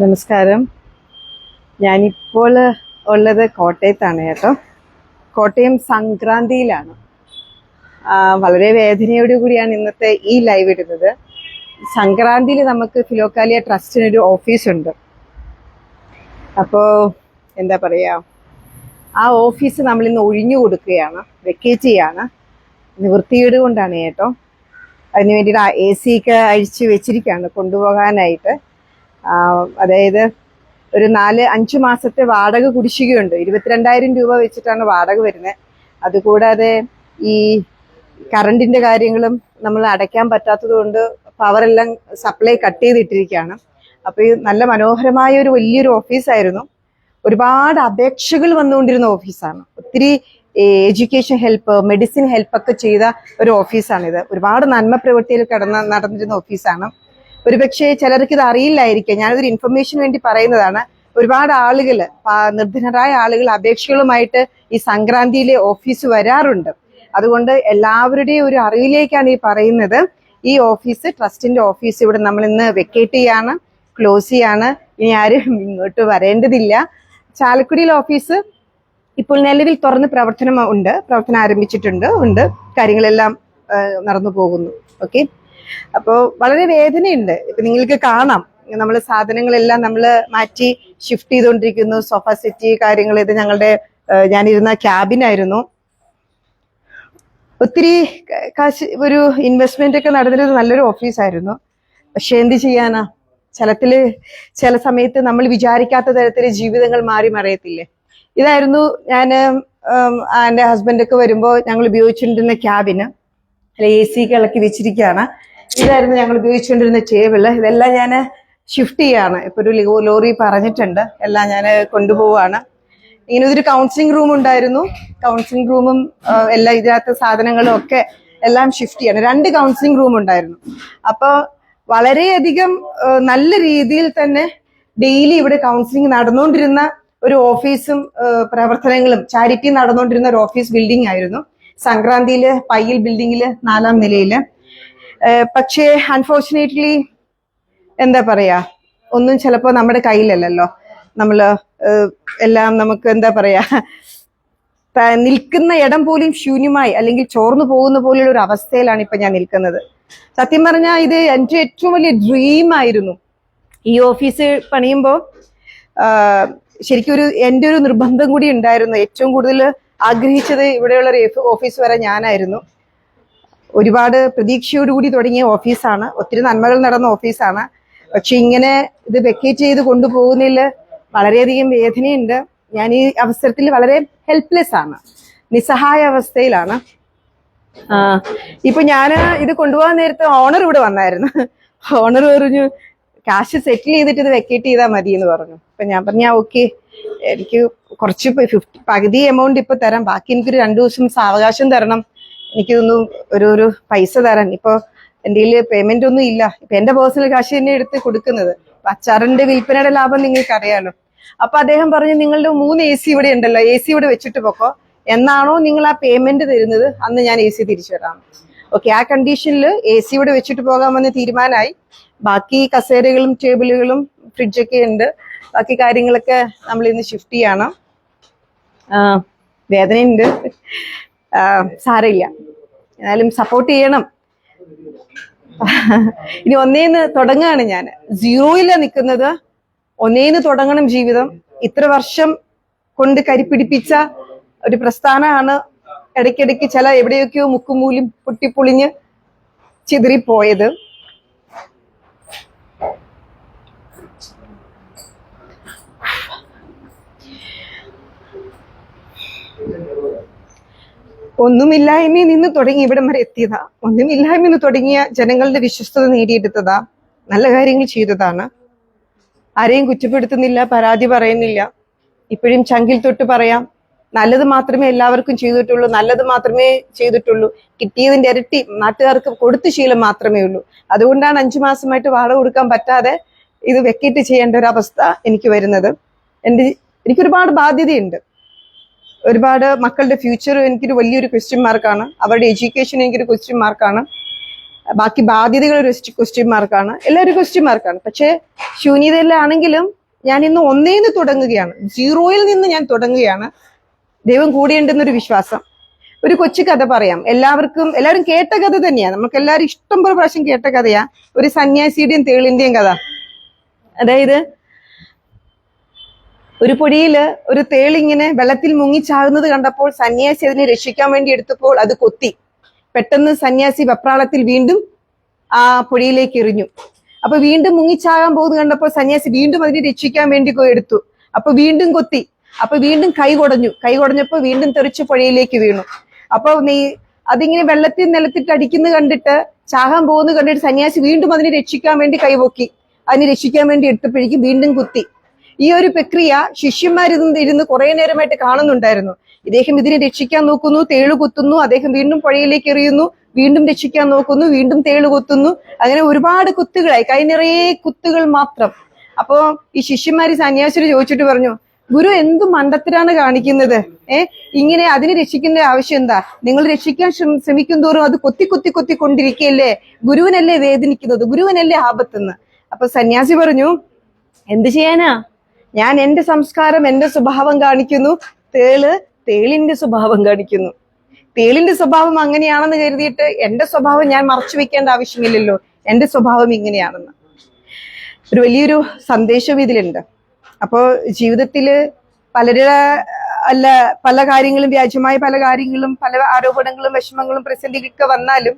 നമസ്കാരം. ഞാനിപ്പോൾ ഉള്ളത് കോട്ടയത്താണ് കേട്ടോ. കോട്ടയം സംക്രാന്തിയിലാണ്. വളരെ വേദനയോടു കൂടിയാണ് ഇന്നത്തെ ഈ ലൈവ് ഇടുന്നത്. സംക്രാന്തിയിൽ നമുക്ക് ഫിലോക്കാലിയ ട്രസ്റ്റിനൊരു ഓഫീസുണ്ട്. അപ്പോൾ എന്താ പറയുക ആ ഓഫീസ് നമ്മൾ ഇന്ന് ഒഴിഞ്ഞു കൊടുക്കുകയാണ് വെക്കേറ്റ് ചെയ്യാണ്. നിവൃത്തികേട് കൊണ്ടാണ് കേട്ടോ. അതിന് വേണ്ടിയിട്ട് എ സി ഒക്കെ അഴിച്ച് വെച്ചിരിക്കുകയാണ് കൊണ്ടുപോകാനായിട്ട്. അതായത് ഒരു നാല് അഞ്ച് മാസത്തെ വാടക കുടിശ്ശികയുണ്ട്. ഇരുപത്തിരണ്ടായിരം രൂപ വെച്ചിട്ടാണ് വാടക വരുന്നത് അതുകൂടാതെ ഈ കറണ്ടിന്റെ കാര്യങ്ങളും നമ്മൾ അടയ്ക്കാൻ പറ്റാത്തത് കൊണ്ട് പവറെല്ലാം സപ്ലൈ കട്ട് ചെയ്തിട്ടിരിക്കുകയാണ്. അപ്പോൾ ഈ നല്ല മനോഹരമായ ഒരു വലിയൊരു ഓഫീസായിരുന്നു. ഒരുപാട് അപേക്ഷകൾ വന്നുകൊണ്ടിരുന്ന ഓഫീസാണ്. ഒത്തിരി എഡ്യൂക്കേഷൻ ഹെൽപ്പ് മെഡിസിൻ ഹെൽപ്പ് ഒക്കെ ചെയ്ത ഒരു ഓഫീസാണിത്. ഒരുപാട് നന്മ പ്രവൃത്തിയിൽ കടന്ന നടന്നിരുന്ന ഓഫീസാണ്. ഒരുപക്ഷെ ചിലർക്ക് ഇത് അറിയില്ലായിരിക്കാം. ഞാനതൊരു ഇൻഫർമേഷൻ വേണ്ടി പറയുന്നതാണ്. ഒരുപാട് ആളുകൾ നിർധനരായ ആളുകൾ അപേക്ഷകളുമായിട്ട് ഈ സംക്രാന്തിയിലെ ഓഫീസ് വരാറുണ്ട്. അതുകൊണ്ട് എല്ലാവരുടെയും ഒരു അറിവിലേക്കാണ് ഈ പറയുന്നത്. ഈ ഓഫീസ് ട്രസ്റ്റിന്റെ ഓഫീസ് ഇവിടെ നമ്മൾ ഇന്ന് വെക്കേറ്റ് ചെയ്യാണ് ക്ലോസ് ചെയ്യാണ്. ഇനി ആരും ഇങ്ങോട്ട് വരേണ്ടതില്ല. ചാലക്കുടിയിലെ ഓഫീസ് ഇപ്പോൾ നിലവിൽ തുറന്ന് പ്രവർത്തനം ഉണ്ട്. പ്രവർത്തനം ആരംഭിച്ചിട്ടുണ്ട് ഉണ്ട്. കാര്യങ്ങളെല്ലാം നടന്നു പോകുന്നു. ഓക്കെ അപ്പോൾ വളരെ വേദനയുണ്ട്. ഇപ്പൊ നിങ്ങൾക്ക് കാണാം. നമ്മൾ സാധനങ്ങളെല്ലാം നമ്മൾ മാറ്റി ഷിഫ്റ്റ് ചെയ്തുകൊണ്ടിരിക്കുന്നു സോഫ സെറ്റ് കാര്യങ്ങൾ ഇത് ഞങ്ങളുടെ ഞാനിരുന്ന ക്യാബിനായിരുന്നു ഒത്തിരി കാശ് ഒരു ഇൻവെസ്റ്റ്മെന്റ് ഒക്കെ നടന്നിരുന്ന നല്ലൊരു ഓഫീസായിരുന്നു പക്ഷെ എന്ത് ചെയ്യാനാ? ചിലത്തിൽ ചില സമയത്ത് നമ്മൾ വിചാരിക്കാത്ത തരത്തിൽ ജീവിതങ്ങൾ മാറി മറിയത്തില്ലേ? ഇതായിരുന്നു ഞാൻ എന്റെ ഹസ്ബൻഡൊക്കെ വരുമ്പോൾ ഞങ്ങൾ ഉപയോഗിച്ചിട്ടുണ്ടെന്ന ക്യാബിന് അല്ല എ സി ഒക്കെ ഇളക്കി വെച്ചിരിക്കുകയാണ്. ഇതായിരുന്നു ഞങ്ങൾ ഉപയോഗിച്ചുകൊണ്ടിരുന്ന ടേബിൾ ഇതെല്ലാം ഞാൻ ഷിഫ്റ്റ് ചെയ്യാണ്. ഇപ്പൊ ഒരു ലോറി പറഞ്ഞിട്ടുണ്ട്. എല്ലാം ഞാൻ കൊണ്ടുപോവാണ് ഇങ്ങനെ ഒരു കൗൺസിലിംഗ് റൂം ഉണ്ടായിരുന്നു. കൗൺസിലിംഗ് റൂമും എല്ലാ ഇതിനകത്ത് സാധനങ്ങളും ഒക്കെ എല്ലാം ഷിഫ്റ്റ് ചെയ്യണം. രണ്ട് കൗൺസിലിംഗ് റൂം ഉണ്ടായിരുന്നു. അപ്പോൾ വളരെയധികം നല്ല രീതിയിൽ തന്നെ ഡെയിലി ഇവിടെ കൗൺസിലിംഗ് നടന്നുകൊണ്ടിരുന്ന ഒരു ഓഫീസും പ്രവർത്തനങ്ങളും ചാരിറ്റി നടന്നുകൊണ്ടിരുന്ന ഒരു ഓഫീസ് ബിൽഡിംഗ് ആയിരുന്നു. സംക്രാന്തിയിൽ പയ്യൽ ബിൽഡിങ്ങിൽ നാലാം നിലയിൽ. ആ, പക്ഷേ അൺഫോർച്ചുനേറ്റ്ലി എന്താ പറയാ ഒന്നും ചിലപ്പോൾ നമ്മുടെ കയ്യിലല്ലല്ലോ. നമ്മൾ എല്ലാം നമുക്ക് എന്താ പറയാ നിൽക്കുന്ന ഇടം പോലും ശൂന്യമായി അല്ലെങ്കിൽ ചോർന്നു പോകുന്ന പോലെയുള്ള ഒരു അവസ്ഥയിലാണ് ഇപ്പൊ ഞാൻ നിൽക്കുന്നത്. സത്യം പറഞ്ഞാൽ ഇത് എന്റെ ഏറ്റവും വലിയ ഡ്രീം ആയിരുന്നു. ഈ ഓഫീസ് പണിയുമ്പോൾ ശരിക്കും ഒരു എന്റെ ഒരു നിർബന്ധം കൂടി ഉണ്ടായിരുന്നു. ഏറ്റവും കൂടുതൽ ആഗ്രഹിച്ചത് ഇവിടെയുള്ള ഓഫീസ് വരെ ഞാനായിരുന്നു. ഒരുപാട് പ്രതീക്ഷയോടുകൂടി തുടങ്ങിയ ഓഫീസാണ്. ഒത്തിരി നന്മകൾ നടന്ന ഓഫീസാണ്. പക്ഷെ ഇങ്ങനെ ഇത് വെക്കേറ്റ് ചെയ്ത് കൊണ്ടുപോകുന്നതിൽ വളരെയധികം വേദനയുണ്ട്. ഞാൻ ഈ അവസരത്തിൽ വളരെ ഹെൽപ്ലെസ് ആണ്. നിസ്സഹായ അവസ്ഥയിലാണ്. ഇപ്പൊ ഞാൻ ഇത് കൊണ്ടുപോകാൻ നേരത്തെ ഓണർ ഇവിടെ വന്നായിരുന്നു. ഓണർ പറഞ്ഞു കാശ് സെറ്റിൽ ചെയ്തിട്ട് ഇത് വെക്കേറ്റ് ചെയ്താൽ മതി എന്ന് പറഞ്ഞു. അപ്പൊ ഞാൻ പറഞ്ഞ ഓക്കെ എനിക്ക് കുറച്ച് ഫിഫ്റ്റി പകുതി എമൗണ്ട് ഇപ്പൊ തരാം. ബാക്കി എനിക്കൊരു രണ്ടു ദിവസം സാവകാശം തരണം. എനിക്കിതൊന്നും ഒരു ഒരു പൈസ തരാൻ ഇപ്പൊ എന്റെ കയ്യിൽ പേയ്മെന്റ് ഒന്നും ഇല്ല. ഇപ്പൊ എന്റെ പേഴ്സണൽ കാശ് തന്നെ എടുത്ത് കൊടുക്കുന്നത്. അച്ചാറിന്റെ വിൽപ്പനയുടെ ലാഭം നിങ്ങൾക്ക് അറിയാലോ അപ്പൊ അദ്ദേഹം പറഞ്ഞു നിങ്ങളുടെ മൂന്ന് എ സി ഇവിടെ ഉണ്ടല്ലോ. എ സി ഇവിടെ വെച്ചിട്ട് പോക്കോ. എന്നാണോ നിങ്ങൾ ആ പേയ്മെന്റ് തരുന്നത്? അന്ന് ഞാൻ എ സി തിരിച്ചു തരാം. ഓക്കെ ആ കണ്ടീഷനിൽ എ സി ഇവിടെ വെച്ചിട്ട് പോകാമെന്ന് തീരുമാനമായി. ബാക്കി കസേരകളും ടേബിളുകളും ഫ്രിഡ്ജൊക്കെ ഉണ്ട്. ബാക്കി കാര്യങ്ങളൊക്കെ നമ്മൾ ഇന്ന് ഷിഫ്റ്റ് ചെയ്യണം. വേദനയുണ്ട്. സാരമില്ല. എന്നാലും സപ്പോർട്ട് ചെയ്യണം. ഇനി ഒന്നേന്ന് തുടങ്ങുകയാണ് ഞാൻ. സീറോയില നിൽക്കുന്നത് ഒന്നേന്ന് തുടങ്ങണം ജീവിതം. ഇത്ര വർഷം കൊണ്ട് കരിപ്പിടിപ്പിച്ച ഒരു പ്രസ്ഥാനമാണ്. ഇടയ്ക്കിടയ്ക്ക് ചില എവിടെയൊക്കെയോ മുക്കുമൂലും പൊട്ടിപ്പൊളിഞ്ഞ് ചിതറിപ്പോയത്. ഒന്നുമില്ലായ്മയിൽ നിന്ന് തുടങ്ങി ഇവിടം വരെ എത്തിയതാ. ഒന്നുമില്ലായ്മ നിന്ന് തുടങ്ങിയ ജനങ്ങളുടെ വിശ്വസ്തത നേടിയെടുത്തതാ. നല്ല കാര്യങ്ങൾ ചെയ്തതാണ്. ആരെയും കുറ്റപ്പെടുത്തുന്നില്ല പരാതി പറയുന്നില്ല. ഇപ്പോഴും ചങ്കിൽ തൊട്ട് പറയാം. നല്ലത് മാത്രമേ എല്ലാവർക്കും ചെയ്തിട്ടുള്ളൂ നല്ലത് മാത്രമേ ചെയ്തിട്ടുള്ളൂ. കിട്ടിയതിന്റെ ഇരട്ടി നാട്ടുകാർക്ക് കൊടുത്ത ശീലം മാത്രമേ ഉള്ളൂ. അതുകൊണ്ടാണ് അഞ്ചു മാസമായിട്ട് വാടക കൊടുക്കാൻ പറ്റാതെ ഇത് വെക്കേറ്റ് ചെയ്യേണ്ട ഒരു അവസ്ഥ എനിക്ക് വരുന്നത്. എന്റെ എനിക്കൊരുപാട് ബാധ്യതയുണ്ട്. ഒരുപാട് മക്കളുടെ ഫ്യൂച്ചർ എനിക്കൊരു വലിയൊരു ക്വസ്റ്റ്യൻ മാർക്കാണ് അവരുടെ എഡ്യൂക്കേഷൻ എനിക്കൊരു ക്വസ്റ്റ്യൻ മാർക്കാണ് ബാക്കി ബാധ്യതകൾ ഒരു ക്വസ്റ്റ്യൻ മാർക്കാണ് എല്ലാവരും ക്വസ്റ്റ്യൻ മാർക്കാണ് പക്ഷേ ശൂന്യതയിലാണെങ്കിലും ഞാൻ ഇന്ന് ഒന്നേന്ന് തുടങ്ങുകയാണ്. സീറോയിൽ നിന്ന് ഞാൻ തുടങ്ങുകയാണ്. ദൈവം കൂടിയുണ്ടെന്നൊരു വിശ്വാസം. ഒരു കൊച്ചു കഥ പറയാം. എല്ലാവർക്കും എല്ലാവരും കേട്ട കഥ തന്നെയാണ് നമുക്ക് എല്ലാവരും ഇഷ്ടം പോലെ പ്രാവശ്യം കേട്ട കഥയാ. ഒരു സന്യാസിയുടെയും തേളിന്റെയും കഥ. അതായത് ഒരു പൊടിയിൽ ഒരു തേളിങ്ങനെ വെള്ളത്തിൽ മുങ്ങിച്ചാകുന്നത് കണ്ടപ്പോൾ സന്യാസി അതിനെ രക്ഷിക്കാൻ വേണ്ടി എടുത്തപ്പോൾ അത് കൊത്തി. പെട്ടെന്ന് സന്യാസി വെപ്രാളത്തിൽ വീണ്ടും ആ പൊടിയിലേക്ക് എറിഞ്ഞു. അപ്പൊ വീണ്ടും മുങ്ങിച്ചാകാൻ പോകുന്നത് കണ്ടപ്പോൾ സന്യാസി വീണ്ടും അതിനെ രക്ഷിക്കാൻ വേണ്ടി എടുത്തു. അപ്പൊ വീണ്ടും കൊത്തി. അപ്പൊ വീണ്ടും കൈ കുടഞ്ഞു. കൈ കുടഞ്ഞപ്പോ വീണ്ടും തെറിച്ച് പുഴയിലേക്ക് വീണു. അപ്പൊ നീ അതിങ്ങനെ വെള്ളത്തിൽ നിലത്തിട്ട് അടിക്കുന്നത് കണ്ടിട്ട് ചാകാൻ പോകുന്നത് കണ്ടിട്ട് സന്യാസി വീണ്ടും അതിനെ രക്ഷിക്കാൻ വേണ്ടി കൈപൊക്കി അതിനെ രക്ഷിക്കാൻ വേണ്ടി എടുത്തപ്പോഴേക്കും വീണ്ടും കുത്തി. ഈ ഒരു പ്രക്രിയ ശിഷ്യന്മാർ ഇരുന്ന് കുറെ നേരമായിട്ട് കാണുന്നുണ്ടായിരുന്നു. ഇദ്ദേഹം ഇതിനെ രക്ഷിക്കാൻ നോക്കുന്നു തേൾ കുത്തുന്നു അദ്ദേഹം വീണ്ടും പുഴയിലേക്ക് എറിയുന്നു വീണ്ടും രക്ഷിക്കാൻ നോക്കുന്നു വീണ്ടും തേൾ കുത്തുന്നു. അങ്ങനെ ഒരുപാട് കുത്തുകളായി. കൈ നിറയെ കുത്തുകൾ മാത്രം. അപ്പോ ഈ ശിഷ്യന്മാര് സന്യാസിയോട് ചോദിച്ചിട്ട് പറഞ്ഞു ഗുരു എന്ത് മണ്ടത്തിലാണ് കാണിക്കുന്നത്? ഏ? ഇങ്ങനെ അതിനെ രക്ഷിക്കേണ്ട ആവശ്യം എന്താ? നിങ്ങൾ രക്ഷിക്കാൻ ശ്രമ- ശ്രമിക്കും തോറും അത് കൊത്തി കൊത്തി കൊത്തി കൊണ്ടിരിക്കുകയല്ലേ ഗുരുവിനല്ലേ വേദനിക്കുന്നത്? ഗുരുവിനല്ലേ ആപത്തെന്ന്. അപ്പൊ സന്യാസി പറഞ്ഞു എന്ത് ചെയ്യാനാ? ഞാൻ എന്റെ സംസ്കാരം എന്റെ സ്വഭാവം കാണിക്കുന്നു. തേൾ തേളിന്റെ സ്വഭാവം കാണിക്കുന്നു. തേളിന്റെ സ്വഭാവം അങ്ങനെയാണെന്ന് കരുതിയിട്ട് എന്റെ സ്വഭാവം ഞാൻ മറച്ചു വെക്കേണ്ട ആവശ്യമില്ലല്ലോ. എന്റെ സ്വഭാവം ഇങ്ങനെയാണെന്ന്. ഒരു വലിയൊരു സന്ദേശം ഇതിലുണ്ട്. അപ്പോൾ ജീവിതത്തിൽ പലരുടെ അല്ല പല കാര്യങ്ങളും വ്യാജമായ പല കാര്യങ്ങളും പല ആരോപണങ്ങളും വിഷമങ്ങളും പ്രതിസന്ധികളൊക്കെ വന്നാലും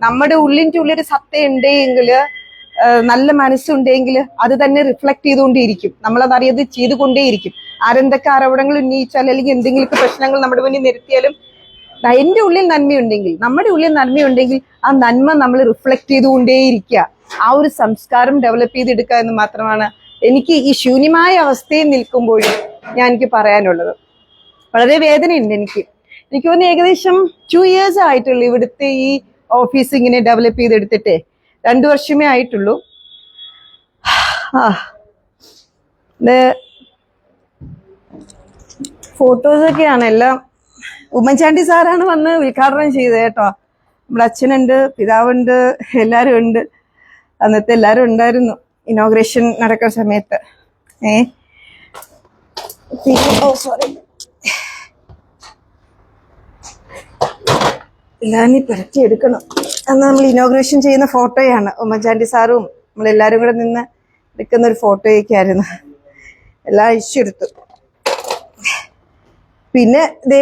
നമ്മുടെ ഉള്ളിന്റെ ഉള്ളിൽ ഒരു സത്ത ഉണ്ടെങ്കിൽ നല്ല മനസ്സുണ്ടെങ്കിൽ അത് തന്നെ റിഫ്ലക്ട് ചെയ്തുകൊണ്ടേയിരിക്കും. നമ്മളതറിയത് ചെയ്തുകൊണ്ടേയിരിക്കും. ആരെന്തൊക്കെ ആരോപണങ്ങൾ ഉന്നയിച്ചാൽ അല്ലെങ്കിൽ എന്തെങ്കിലുമൊക്കെ പ്രശ്നങ്ങൾ നമ്മുടെ മുന്നിൽ നിരത്തിയാലും എന്റെ ഉള്ളിൽ നന്മയുണ്ടെങ്കിൽ നമ്മുടെ ഉള്ളിൽ നന്മയുണ്ടെങ്കിൽ ആ നന്മ നമ്മൾ റിഫ്ലക്ട് ചെയ്തുകൊണ്ടേയിരിക്കുക. ആ ഒരു സംസ്കാരം ഡെവലപ്പ് ചെയ്തെടുക്കുക എന്ന് മാത്രമാണ് എനിക്ക് ഈ ശൂന്യമായ അവസ്ഥയിൽ നിൽക്കുമ്പോഴും ഞാൻ എനിക്ക് പറയാനുള്ളത്. വളരെ വേദനയുണ്ട് എനിക്ക്. എനിക്ക് തോന്നുന്നു ഏകദേശം ടു ഇയേഴ്സ് ആയിട്ടുള്ളൂ ഇവിടുത്തെ ഈ ഓഫീസ് ഇങ്ങനെ ഡെവലപ്പ് ചെയ്തെടുത്തിട്ടേ. രണ്ടു വർഷമേ ആയിട്ടുള്ളൂ. ഫോട്ടോസൊക്കെയാണ് എല്ലാം ഉമ്മൻചാണ്ടി സാറാണ് വന്ന് ഉദ്ഘാടനം ചെയ്തത് കേട്ടോ. നമ്മുടെ അച്ഛനുണ്ട് പിതാവുണ്ട് എല്ലാവരും ഉണ്ട്. അന്നത്തെ എല്ലാവരും ഉണ്ടായിരുന്നു. ഇനോഗ്രേഷൻ നടക്കുന്ന സമയത്ത്. ഏ? സോറി എല്ലാം നീ പെരട്ടി എടുക്കണം അന്ന് നമ്മൾ ഇനോഗ്രേഷൻ ചെയ്യുന്ന ഫോട്ടോയാണ്. ഉമ്മൻചാണ്ടി സാറും നമ്മളെല്ലാവരും കൂടെ നിന്ന് എടുക്കുന്ന ഒരു ഫോട്ടോയൊക്കെ എല്ലാ എല്ലാം എടുത്തു പിന്നെ ദേ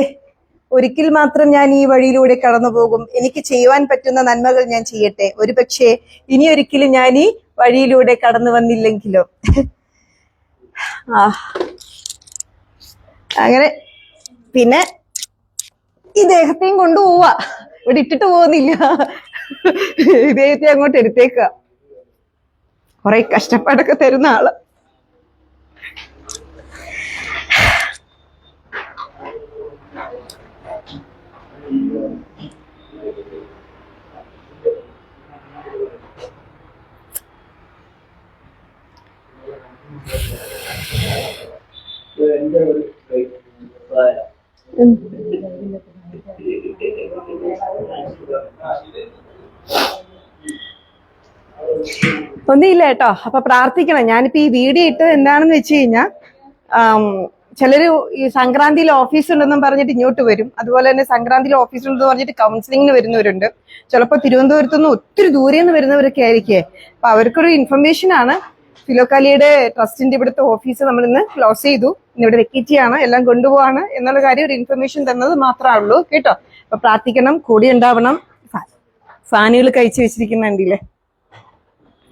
ഒരിക്കൽ മാത്രം ഞാൻ ഈ വഴിയിലൂടെ കടന്നു പോകും. എനിക്ക് ചെയ്യുവാൻ പറ്റുന്ന നന്മകൾ ഞാൻ ചെയ്യട്ടെ. ഒരു പക്ഷേ ഇനി ഒരിക്കലും ഞാൻ ഈ വഴിയിലൂടെ കടന്നു വന്നില്ലെങ്കിലോ? ആ. അങ്ങനെ. പിന്നെ ഈ ദേഹത്തെയും കൊണ്ടുപോവാ ഇവിടെ ഇട്ടിട്ട് പോകുന്നില്ല. ഇദ്ദേഹത്തെ അങ്ങോട്ട് എടുത്തേക്കുക. കുറെ കഷ്ടപ്പാടൊക്കെ തരുന്ന ആൾ. എന്റെ ഒന്നുമില്ല കേട്ടോ. അപ്പൊ പ്രാർത്ഥിക്കണം. ഞാനിപ്പോ ഈ വീഡിയോ ഇട്ടത് എന്താണെന്ന് വെച്ച് കഴിഞ്ഞാൽ ചിലര് ഈ സംക്രാന്തിയിൽ ഓഫീസ് ഉണ്ടെന്നും പറഞ്ഞിട്ട് ഇങ്ങോട്ട് വരും. അതുപോലെ തന്നെ സംക്രാന്തിയിൽ ഓഫീസ് ഉണ്ടെന്ന് പറഞ്ഞിട്ട് കൗൺസിലിംഗിന് വരുന്നവരുണ്ട്. ചിലപ്പോൾ തിരുവനന്തപുരത്ത് നിന്ന് ഒത്തിരി ദൂരെ നിന്ന് വരുന്നവരൊക്കെ ആയിരിക്കേ. അപ്പൊ അവർക്കൊരു ഇൻഫർമേഷൻ ആണ്. ഫിലോക്കാലിയുടെ ട്രസ്റ്റിന്റെ ഇവിടുത്തെ ഓഫീസ് നമ്മൾ ഇന്ന് ക്ലോസ് ചെയ്തു. ഇവിടെ വെക്കേറ്റ് ചെയ്യാണ് എല്ലാം കൊണ്ടുപോവാണ് എന്നുള്ള കാര്യം ഒരു ഇൻഫർമേഷൻ തന്നത് മാത്രമേ ഉള്ളൂ കേട്ടോ. അപ്പൊ പ്രാർത്ഥിക്കണം. കൂടി ഉണ്ടാവണം. ഫാനുകൾ കഴിച്ചു വെച്ചിരിക്കുന്നുണ്ടല്ലേ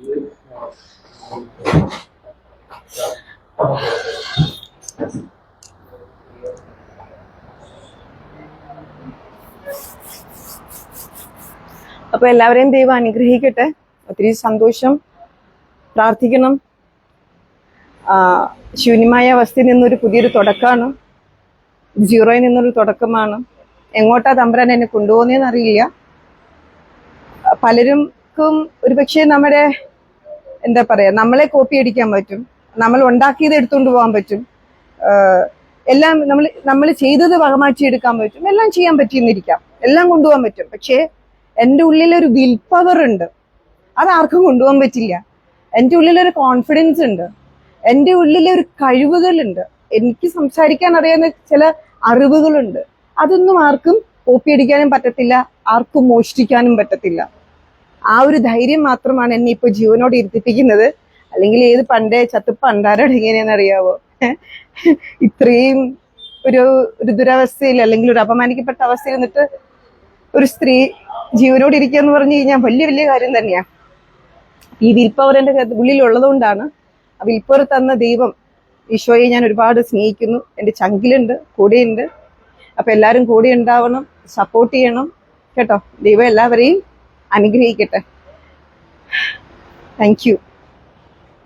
അപ്പൊ എല്ലാവരെയും ദൈവം അനുഗ്രഹിക്കട്ടെ. ഒത്തിരി സന്തോഷം. പ്രാർത്ഥിക്കണം. ശൂന്യമായ അവസ്ഥയിൽ നിന്നൊരു പുതിയൊരു തുടക്കമാണ്. സീറോയിൽ നിന്നൊരു തുടക്കമാണ്. എങ്ങോട്ടാ തമ്പരാൻ എന്നെ കൊണ്ടുപോകുന്നതെന്ന് അറിയില്ല. പലർക്കും ഒരുപക്ഷെ നമ്മുടെ എന്താ പറയാ നമ്മളെ കോപ്പി അടിക്കാൻ പറ്റും. നമ്മൾ ഉണ്ടാക്കിയത് എടുത്തുകൊണ്ട് പോകാൻ പറ്റും. എല്ലാം നമ്മൾ നമ്മൾ ചെയ്തത് വകമാറ്റി എടുക്കാൻ പറ്റും. എല്ലാം ചെയ്യാൻ പറ്റിയെന്നിരിക്കാം. എല്ലാം കൊണ്ടുപോകാൻ പറ്റും. പക്ഷേ എന്റെ ഉള്ളിൽ ഒരു വിൽ പവർ ഉണ്ട്. അത് ആർക്കും കൊണ്ടുപോകാൻ പറ്റില്ല. എന്റെ ഉള്ളിൽ ഒരു കോൺഫിഡൻസ് ഉണ്ട്. എന്റെ ഉള്ളിൽ ഒരു കഴിവുകളുണ്ട്. എനിക്ക് സംസാരിക്കാൻ അറിയാവുന്ന ചില അറിവുകളുണ്ട്. അതൊന്നും ആർക്കും കോപ്പി അടിക്കാനും പറ്റത്തില്ല. ആർക്കും മോഷ്ടിക്കാനും പറ്റത്തില്ല. ആ ഒരു ധൈര്യം മാത്രമാണ് എന്നെ ഇപ്പൊ ജീവനോട് ഇരുത്തിപ്പിക്കുന്നത്. അല്ലെങ്കിൽ ഏത് പണ്ടേ ചത്തുപ്പ് അണ്ടാരോട് എങ്ങനെയാണെന്ന് അറിയാവോ ഇത്രയും ഒരു ഒരു ദുരവസ്ഥയിൽ അല്ലെങ്കിൽ ഒരു അപമാനിക്കപ്പെട്ട അവസ്ഥയിൽ നിന്നിട്ട് ഒരു സ്ത്രീ ജീവനോട് ഇരിക്കുക എന്ന് പറഞ്ഞു കഴിഞ്ഞാൽ വലിയ വലിയ കാര്യം തന്നെയാണ് ഈ വിൽപ്പവർ എന്റെ ഉള്ളിൽ ഉള്ളതുകൊണ്ടാണ് ആ വിൽപ്പവർ തന്ന ദൈവം ഈശോയെ ഞാൻ ഒരുപാട് സ്നേഹിക്കുന്നു. എന്റെ ചങ്കിലുണ്ട് കൂടെയുണ്ട്. അപ്പൊ എല്ലാവരും കൂടെ ഉണ്ടാവണം സപ്പോർട്ട് ചെയ്യണം. കേട്ടോ? ദൈവം എല്ലാവരെയും അനുഗ്രഹിക്കട്ടെ. താങ്ക്